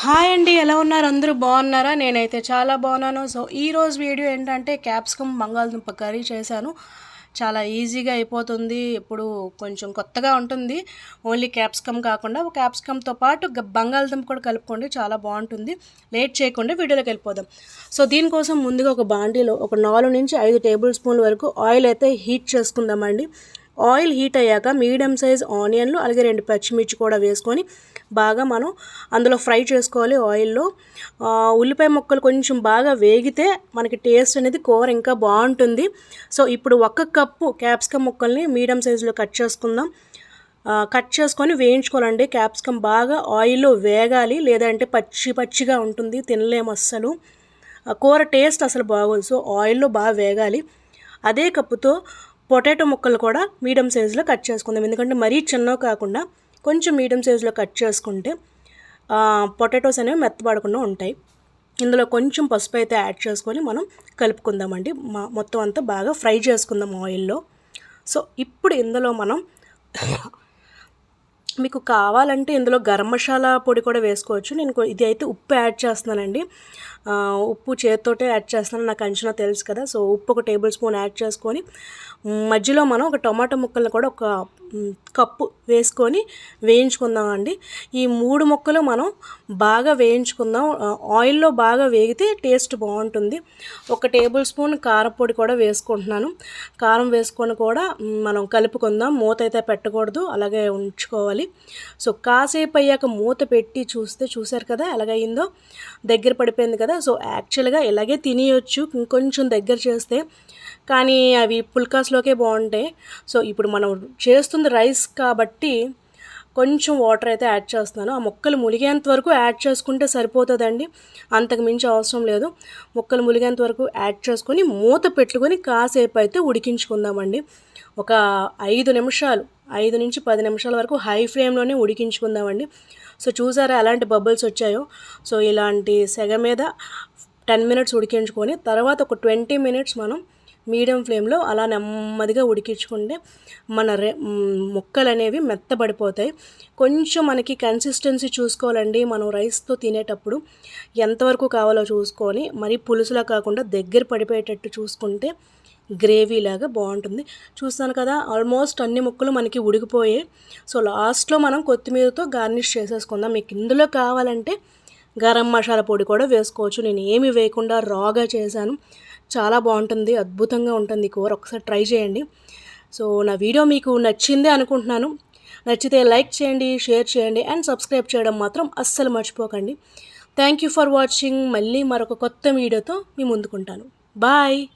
Hi అండి ఎలా ఉన్నారు? అందరూ బాగున్నారా? నేనైతే చాలా బాగున్నాను. సో ఈరోజు వీడియో ఏంటంటే క్యాప్సికమ్ బంగాళదుంప కర్రీ చేశాను. చాలా ఈజీగా అయిపోతుంది. ఇప్పుడు కొంచెం కొత్తగా ఉంటుంది. ఓన్లీ క్యాప్సికమ్ కాకుండా క్యాప్సికమ్తో పాటు బంగాళదుంప కూడా కలుపుకోండి. చాలా బాగుంటుంది. లేట్ చేయకుండా వీడియోలోకి వెళ్ళిపోదాం. సో దీనికోసం ముందుగా ఒక బాండీలో ఒక నాలుగు నుంచి ఐదు టేబుల్ స్పూన్ల వరకు ఆయిల్ అయితే హీట్ చేసుకుందామండి. ఆయిల్ హీట్ అయ్యాక మీడియం సైజ్ ఆనియన్లు అలాగే రెండు పచ్చిమిర్చి కూడా వేసుకొని బాగా మనం అందులో ఫ్రై చేసుకోవాలి ఆయిల్లో. ఉల్లిపాయ ముక్కలు కొంచెం బాగా వేగితే మనకి టేస్ట్ అనేది కూర ఇంకా బాగుంటుంది. సో ఇప్పుడు ఒక కప్పు క్యాప్సికమ్ ముక్కల్ని మీడియం సైజులో కట్ చేసుకుందాం. కట్ చేసుకొని వేయించుకోవాలండి. క్యాప్సికమ్ బాగా ఆయిల్లో వేగాలి లేదంటే పచ్చి పచ్చిగా ఉంటుంది తినలేము అస్సలు. కూర టేస్ట్ అసలు బాగోదు. సో ఆయిల్లో బాగా వేగాలి. అదే కప్పుతో పొటాటో ముక్కలు కూడా మీడియం సైజులో కట్ చేసుకుందాం. ఎందుకంటే మరీ చిన్నవి కాకుండా కొంచెం మీడియం సైజులో కట్ చేసుకుంటే పొటాటోస్ అనేవి మెత్తబడకుండా ఉంటాయి. ఇందులో కొంచెం పసుపు అయితే యాడ్ చేసుకొని మనం కలుపుకుందామండి. మొత్తం అంతా బాగా ఫ్రై చేసుకుందాం ఆయిల్లో. సో ఇప్పుడు ఇందులో మనం మీకు కావాలంటే ఇందులో గరం మసాలా పొడి కూడా వేసుకోవచ్చు. నేను ఇది అయితే ఉప్పు యాడ్ చేస్తున్నానండి. ఉప్పు చేతితోటే యాడ్ చేస్తున్నాను. నాకు అంచనా తెలుసు కదా. సో ఉప్పు ఒక టేబుల్ స్పూన్ యాడ్ చేసుకొని మధ్యలో మనం ఒక టొమాటో ముక్కలను కూడా ఒక కప్పు వేసుకొని వేయించుకుందామండి. ఈ మూడు ముక్కలు మనం బాగా వేయించుకుందాం. ఆయిల్లో బాగా వేగితే టేస్ట్ బాగుంటుంది. ఒక టేబుల్ స్పూన్ కారపొడి కూడా వేసుకుంటున్నాను. కారం వేసుకొని కూడా మనం కలుపుకుందాం. మూత అయితే పెట్టకూడదు. అలాగే ఉంచుకోవాలి. సో కాసేపు అయ్యాక మూత పెట్టి చూస్తే చూశారు కదా ఎలాగైందో దగ్గర పడిపోయింది కదా. సో యాక్చువల్గా ఇలాగే తినేయొచ్చు ఇంకొంచెం దగ్గర చేస్తే. కానీ అవి పుల్కాస్లోకే బాగుంటాయి. సో ఇప్పుడు మనం చేస్తుంది రైస్ కాబట్టి కొంచెం వాటర్ అయితే యాడ్ చేస్తున్నాను. ఆ మొక్కలు ములిగేంత వరకు యాడ్ చేసుకుంటే సరిపోతుందండి. అంతకు మించి అవసరం లేదు. మొక్కలు ములిగేంత వరకు యాడ్ చేసుకొని మూత పెట్టుకొని కాసేపు అయితే ఉడికించుకుందామండి. ఒక ఐదు నిమిషాలు ఐదు నుంచి పది నిమిషాల వరకు హై ఫ్లేమ్లోనే ఉడికించుకుందామండి. సో చూసారా ఎలాంటి బబుల్స్ వచ్చాయో? సో ఇలాంటి సెగ మీద టెన్ మినిట్స్ ఉడికించుకొని తర్వాత ఒక ట్వంటీ మినిట్స్ మనం మీడియం ఫ్లేమ్లో అలా నెమ్మదిగా ఉడికించుకుంటే మన రె ముక్కలు అనేవి మెత్తబడిపోతాయి. కొంచెం మనకి కన్సిస్టెన్సీ చూసుకోవాలండి. మనం రైస్తో తినేటప్పుడు ఎంతవరకు కావాలో చూసుకొని మరి పులుసులా కాకుండా దగ్గర పడిపోయేటట్టు చూసుకుంటే గ్రేవీ లాగా బాగుంటుంది. చూస్తాను కదా ఆల్మోస్ట్ అన్ని ముక్కలు మనకి ఉడికిపోయాయి. సో లాస్ట్లో మనం కొత్తిమీరతో గార్నిష్ చేసేసుకుందాం. మీకు ఇందులో కావాలంటే గరం మసాలా పొడి కూడా వేసుకోవచ్చు. నేను ఏమి వేయకుండా రాగా చేశాను. చాలా బాగుంటుంది అద్భుతంగా ఉంటుంది కూర. ఒకసారి ట్రై చేయండి. సో నా వీడియో మీకు నచ్చిందే అనుకుంటున్నాను. నచ్చితే లైక్ చేయండి షేర్ చేయండి అండ్ సబ్స్క్రైబ్ చేయడం మాత్రం అస్సలు మర్చిపోకండి. Thank you for watching. మళ్ళీ మరొక కొత్త వీడియోతో మీ ముందుకుంటాను. బాయ్!